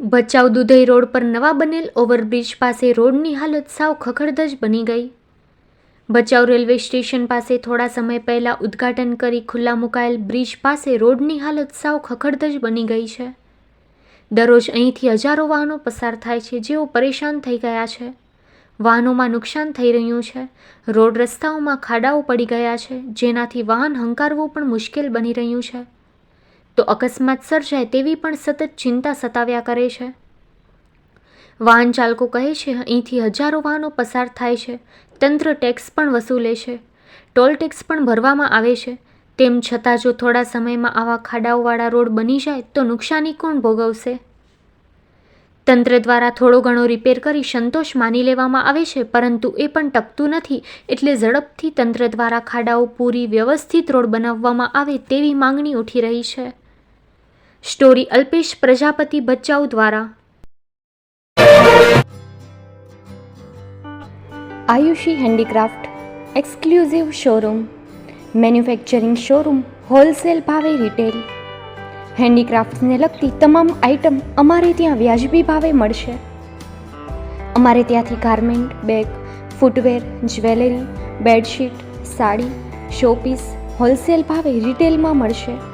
Bhachau Dudhai road પર નવા બનેલ ઓવરબ્રિજ પાસે રોડની હાલત સાવ ખખડધજ બની ગઈ. ભચાઉ રેલવે સ્ટેશન પાસે થોડા સમય પહેલાં ઉદ્ઘાટન કરી ખુલ્લા મુકાયેલ બ્રિજ પાસે રોડની હાલત સાવ ખખડધજ બની ગઈ છે. દરરોજ અહીંથી હજારો વાહનો પસાર થાય છે, જેઓ પરેશાન થઈ ગયા છે. વાહનોમાં નુકસાન થઈ રહ્યું છે. રોડ રસ્તાઓમાં ખાડાઓ પડી ગયા છે, જેનાથી વાહન હંકારવું પણ મુશ્કેલ બની રહ્યું છે. તો અકસ્માત સર્જાય તેવી પણ સતત ચિંતા સતાવ્યા કરે છે. વાહન ચાલકો કહે છે, અહીંથી હજારો વાહનો પસાર થાય છે. તંત્ર ટેક્સ પણ વસૂલે છે. ટોલ ટેક્સ પણ ભરવામાં આવે છે. તેમ છતાં જો થોડા સમયમાં આવા ખાડાઓવાળા રોડ બની જાય તો નુકસાની કોણ ભોગવશે? તંત્ર દ્વારા થોડો ઘણો રિપેર કરી સંતોષ માની લેવામાં આવે છે, પરંતુ એ પણ ટકતું નથી એટલે ઝડપથી તંત્ર દ્વારા ખાડાઓ પૂરી વ્યવસ્થિત રોડ બનાવવામાં આવે તેવી માંગણી ઉઠી રહી છે. સ્ટોરી અલ્પેશ પ્રજાપતિ ભચાઉ દ્વારા. Aayushi handicraft, exclusive showroom, manufacturing showroom, wholesale ભાવે રિટેલ. હેન્ડીક્રાફ્ટ્સને લગતી તમામ આઇટમ અમારે ત્યાં વ્યાજબી ભાવે મળશે. અમારે ત્યાંથી garment, bag, footwear, jewellery, bedsheet, sari, showpiece wholesale ભાવે રિટેલમાં મળશે.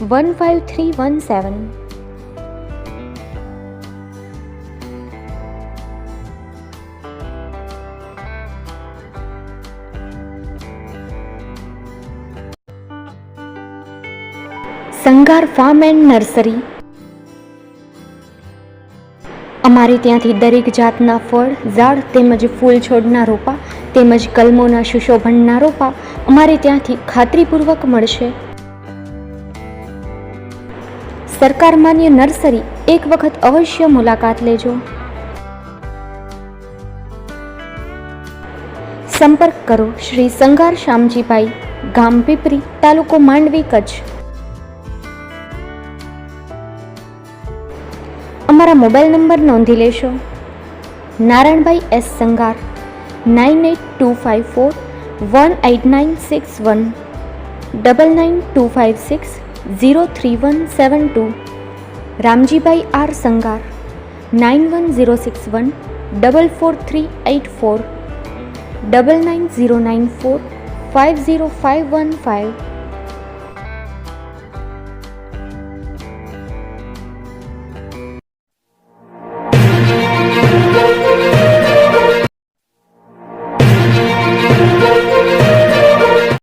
one five three one seven Sangar farm and nursery અમારે ત્યાંથી દરેક જાતના ફળ, ઝાડ તેમજ ફૂલ છોડના રોપા તેમજ કલમોના સુશોભનના રોપા અમારે ત્યાંથી ખાતરીપૂર્વક મળશે. સરકાર માન્ય નર્સરી એક વખત અવશ્ય મુલાકાત લેજો. સંપર્ક કરો શ્રી સંગાર શ્યામજીભાઈ, ગામ પીપરી, તાલુકો માંડવી, કચ્છ. અમારા મોબાઈલ નંબર નોંધી લેશો. Narayanbhai S Sangar, nine eight two five four, one eight nine six one, double nine two five six zero three one seven two, Ramjibhai R Sangar, nine one zero six one, double four three eight four, double nine zero nine four, five zero five one five